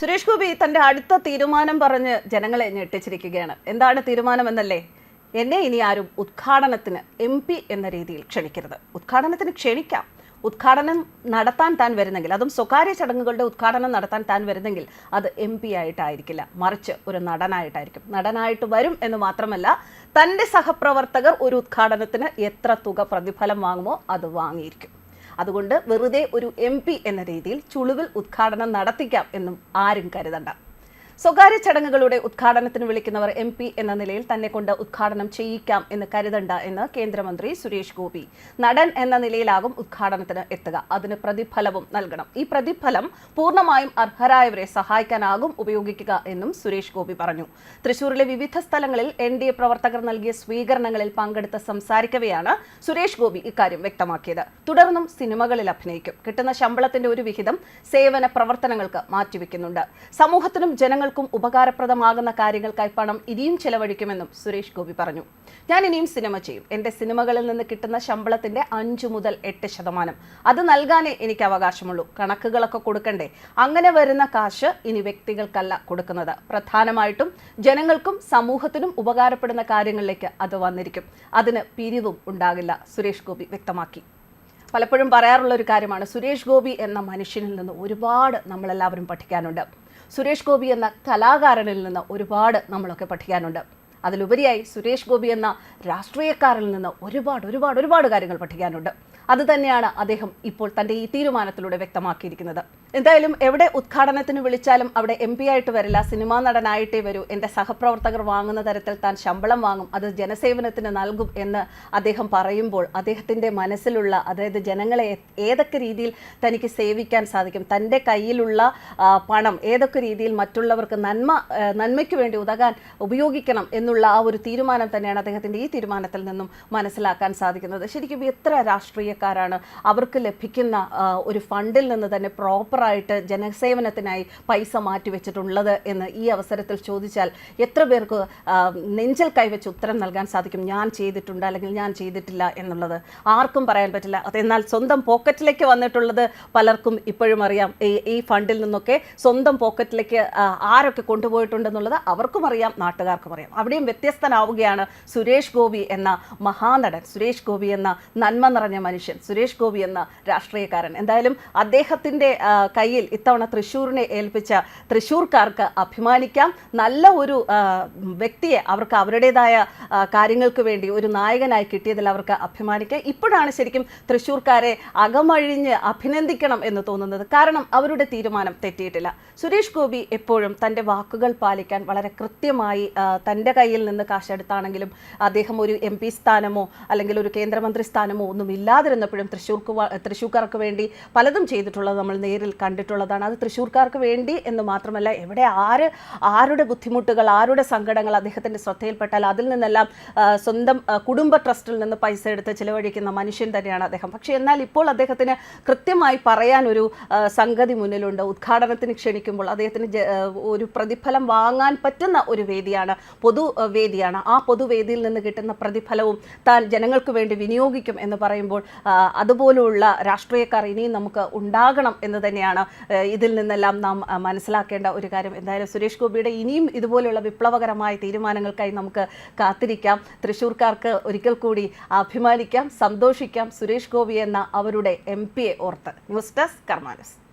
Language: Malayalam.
സുരേഷ് ഗോപി തന്റെ അടുത്ത തീരുമാനം പറഞ്ഞ് ജനങ്ങളെ ഞെട്ടിച്ചിരിക്കുകയാണ്. എന്താണ് തീരുമാനം എന്നല്ലേ എന്നെ ഇനി ആരും ഉദ്ഘാടനത്തിന് എം പി എന്ന രീതിയിൽ ക്ഷണിക്കരുത്. ഉദ്ഘാടനത്തിന് ക്ഷണിക്കാം. ഉദ്ഘാടനം നടത്താൻ താൻ വരുന്നെങ്കിൽ അതും സ്വകാര്യ ചടങ്ങുകളുടെ ഉദ്ഘാടനം നടത്താൻ താൻ വരുന്നെങ്കിൽ അത് എം പി ആയിട്ടായിരിക്കില്ല. മറിച്ച് ഒരു നടനായിട്ടായിരിക്കും. നടനായിട്ട് വരും എന്ന് മാത്രമല്ല തന്റെ സഹപ്രവർത്തകർ ഒരു ഉദ്ഘാടനത്തിന് എത്ര തുക പ്രതിഫലം വാങ്ങുമോ അത് വാങ്ങിയിരിക്കും. അതുകൊണ്ട് വെറുതെ ഒരു എം എന്ന രീതിയിൽ ചുളുവിൽ ഉദ്ഘാടനം നടത്തിക്കാം എന്നും ആരും കരുതണ്ട. സ്വകാര്യ ചടങ്ങുകളുടെ ഉദ്ഘാടനത്തിന് വിളിക്കുന്നവർ എം പി എന്ന നിലയിൽ തന്നെ കൊണ്ട് ഉദ്ഘാടനം ചെയ്യിക്കാം എന്ന് കരുതണ്ട എന്ന് കേന്ദ്രമന്ത്രി സുരേഷ് ഗോപി. നടൻ എന്ന നിലയിലാകും ഉദ്ഘാടനത്തിന് എത്തുക. അതിന് പ്രതിഫലവും നൽകണം. ഈ പ്രതിഫലം പൂർണമായും അർഹരായവരെ സഹായിക്കാനാകും ഉപയോഗിക്കുക എന്നും സുരേഷ് ഗോപി പറഞ്ഞു. തൃശൂരിലെ വിവിധ സ്ഥലങ്ങളിൽ എൻ ഡി എ പ്രവർത്തകർ നൽകിയ സ്വീകരണങ്ങളിൽ പങ്കെടുത്ത് സംസാരിക്കവെയാണ് സുരേഷ് ഗോപി ഇക്കാര്യം വ്യക്തമാക്കിയത്. തുടർന്നും സിനിമകളിൽ അഭിനയിക്കും. കിട്ടുന്ന ശമ്പളത്തിന്റെ ഒരു വിഹിതം സേവന പ്രവർത്തനങ്ങൾക്ക് മാറ്റിവെക്കുന്നുണ്ട്. സമൂഹത്തിനും ജനങ്ങൾക്കും ഉപകാരപ്രദമാകുന്ന കാര്യങ്ങൾക്കായി പണം ഇനിയും ചെലവഴിക്കുമെന്നും സുരേഷ് ഗോപി പറഞ്ഞു. ഞാൻ ഇനിയും സിനിമ ചെയ്യും. എന്റെ സിനിമകളിൽ നിന്ന് കിട്ടുന്ന ശമ്പളത്തിന്റെ അഞ്ചു മുതൽ എട്ട് ശതമാനം. അത് നൽകാനേ എനിക്ക് അവകാശമുള്ളൂ. കണക്കുകളൊക്കെ കൊടുക്കണ്ടേ? അങ്ങനെ വരുന്ന കാശ് ഇനി വ്യക്തികൾക്കല്ല കൊടുക്കുന്നത്. പ്രധാനമായിട്ടും ജനങ്ങൾക്കും സമൂഹത്തിനും ഉപകാരപ്പെടുന്ന കാര്യങ്ങളിലേക്ക് അത് വന്നിരിക്കും. അതിന് പിരിവും ഉണ്ടാകില്ല സുരേഷ് ഗോപി വ്യക്തമാക്കി. പലപ്പോഴും പറയാറുള്ള ഒരു കാര്യമാണ് സുരേഷ് ഗോപി എന്ന മനുഷ്യനിൽ നിന്ന് ഒരുപാട് നമ്മളെല്ലാവരും പഠിക്കാനുണ്ട്. സുരേഷ് ഗോപി എന്ന കലാകാരനിൽ നിന്ന് ഒരുപാട് നമ്മളൊക്കെ പഠിക്കാനുണ്ട്. അതിലുപരിയായി സുരേഷ് ഗോപി എന്ന രാഷ്ട്രീയക്കാരിൽ നിന്ന് ഒരുപാട് ഒരുപാട് ഒരുപാട് കാര്യങ്ങൾ പഠിക്കാനുണ്ട്. അതുതന്നെയാണ് അദ്ദേഹം ഇപ്പോൾ തന്റെ ഈ തീരുമാനത്തിലൂടെ വ്യക്തമാക്കിയിരിക്കുന്നത്. എന്തായാലും എവിടെ ഉദ്ഘാടനത്തിന് വിളിച്ചാലും അവിടെ എം പി ആയിട്ട് വരില്ല. സിനിമാ നടനായിട്ടേ വരൂ. എന്റെ സഹപ്രവർത്തകർ വാങ്ങുന്ന തരത്തിൽ താൻ ശമ്പളം വാങ്ങും. അത് ജനസേവനത്തിന് നൽകും എന്ന് അദ്ദേഹം പറയുമ്പോൾ അദ്ദേഹത്തിന്റെ മനസ്സിലുള്ള അതായത് ജനങ്ങളെ ഏതൊക്കെ രീതിയിൽ തനിക്ക് സേവിക്കാൻ സാധിക്കും തന്റെ കയ്യിലുള്ള പണം ഏതൊക്കെ രീതിയിൽ മറ്റുള്ളവർക്ക് നന്മ നന്മയ്ക്ക് വേണ്ടി ഉതകാൻ ഉപയോഗിക്കണം എന്നുള്ള ആ ഒരു തീരുമാനം തന്നെയാണ് അദ്ദേഹത്തിന്റെ ഈ തീരുമാനത്തിൽ നിന്നും മനസ്സിലാക്കാൻ സാധിക്കുന്നത്. ശരിക്കും എത്ര രാഷ്ട്രീയക്കാരാണ് അവർക്ക് ലഭിക്കുന്ന ഒരു ഫണ്ടിൽ നിന്ന് തന്നെ പ്രോപ്പറായിട്ട് ജനസേവനത്തിനായി പൈസ മാറ്റിവെച്ചിട്ടുള്ളത് എന്ന് ഈ അവസരത്തിൽ ചോദിച്ചാൽ എത്ര പേർക്ക് നെഞ്ചൽ കൈവച്ച് ഉത്തരം നൽകാൻ സാധിക്കും? ഞാൻ ചെയ്തിട്ടുണ്ട് അല്ലെങ്കിൽ ഞാൻ ചെയ്തിട്ടില്ല എന്നുള്ളത് ആർക്കും പറയാൻ പറ്റില്ല. എന്നാൽ സ്വന്തം പോക്കറ്റിലേക്ക് വന്നിട്ടുള്ളത് പലർക്കും ഇപ്പോഴും അറിയാം. ഈ ഈ ഫണ്ടിൽ നിന്നൊക്കെ സ്വന്തം പോക്കറ്റിലേക്ക് ആരൊക്കെ കൊണ്ടുപോയിട്ടുണ്ടെന്നുള്ളത് അവർക്കും അറിയാം നാട്ടുകാർക്കും അറിയാം. അവിടെയും വ്യത്യസ്തനാവുകയാണ് സുരേഷ് ഗോപി എന്ന മഹാനടൻ. സുരേഷ് ഗോപി എന്ന നന്മ നിറഞ്ഞ മനുഷ്യൻ. സുരേഷ് ഗോപി എന്ന രാഷ്ട്രീയക്കാരൻ. എന്തായാലും അദ്ദേഹത്തിന്റെ കയ്യിൽ ഇത്തവണ തൃശ്ശൂരിനെ ഏൽപ്പിച്ച തൃശ്ശൂർക്കാർക്ക് അഭിമാനിക്കാം. നല്ല ഒരു വ്യക്തിയെ അവർക്ക് അവരുടേതായ കാര്യങ്ങൾക്ക് വേണ്ടി ഒരു നായകനായി കിട്ടിയതിൽ അവർക്ക് അഭിമാനിക്കാം. ഇപ്പോഴാണ് ശരിക്കും തൃശ്ശൂർക്കാരെ അകമഴിഞ്ഞ് അഭിനന്ദിക്കണം എന്ന് തോന്നുന്നത്. കാരണം അവരുടെ തീരുമാനം തെറ്റിയിട്ടില്ല. സുരേഷ് ഗോപി എപ്പോഴും തന്റെ വാക്കുകൾ പാലിക്കാൻ വളരെ കൃത്യമായി തന്റെ കയ്യിൽ നിന്ന് കാശെടുത്താണെങ്കിലും അദ്ദേഹം ഒരു എം പി സ്ഥാനമോ അല്ലെങ്കിൽ ഒരു കേന്ദ്രമന്ത്രി സ്ഥാനമോ ഒന്നും ഇല്ലാതിരുന്നപ്പോഴും തൃശ്ശൂർക്ക് തൃശ്ശൂർക്കാർക്ക് വേണ്ടി പലതും ചെയ്തിട്ടുള്ളത് നമ്മൾ നേരിൽ കണ്ടിട്ടുള്ളതാണ്. അത് തൃശ്ശൂർക്കാർക്ക് വേണ്ടി എന്ന് മാത്രമല്ല എവിടെ ആര് ആരുടെ ബുദ്ധിമുട്ടുകൾ ആരുടെ സങ്കടങ്ങൾ അദ്ദേഹത്തിന്റെ ശ്രദ്ധയിൽപ്പെട്ടാൽ അതിൽ നിന്നെല്ലാം സ്വന്തം കുടുംബ ട്രസ്റ്റിൽ നിന്ന് പൈസ എടുത്ത് ചിലവഴിക്കുന്ന മനുഷ്യൻ തന്നെയാണ് അദ്ദേഹം. പക്ഷേ എന്നാൽ ഇപ്പോൾ അദ്ദേഹത്തിന് കൃത്യമായി പറയാൻ ഒരു സംഗതി മുന്നിലുണ്ട്. ഉദ്ഘാടനത്തിന് ക്ഷണിക്കുമ്പോൾ അദ്ദേഹത്തിന് ഒരു പ്രതിഫലം വാങ്ങാൻ പറ്റുന്ന ഒരു വേദിയാണ് പൊതു ആ, വേദിയാണ്. ആ പൊതുവേദിയിൽ നിന്ന് കിട്ടുന്ന പ്രതിഫലവും താൻ ജനങ്ങൾക്ക് വേണ്ടി വിനിയോഗിക്കും എന്ന് പറയുമ്പോൾ അതുപോലുള്ള രാഷ്ട്രീയക്കാർ ഇനിയും നമുക്ക് ഉണ്ടാകണം എന്ന് തന്നെയാണ് ആ, ഇതിൽ നിന്നെല്ലാം നാം മനസ്സിലാക്കേണ്ട ഒരു കാര്യം എന്തായാലും സുരേഷ് ഗോപിയുടെ ഇനിയും ഇതുപോലെയുള്ള വിപ്ലവകരമായ തീരുമാനങ്ങൾക്കായി നമുക്ക് കാത്തിരിക്കാം. തൃശ്ശൂർക്കാർക്ക് ഒരിക്കൽ കൂടി അഭിമാനിക്കാം സന്തോഷിക്കാം സുരേഷ് ഗോപി എന്ന അവരുടെ എം പിയെ ഓർത്ത്. News desk കർമാനസ്.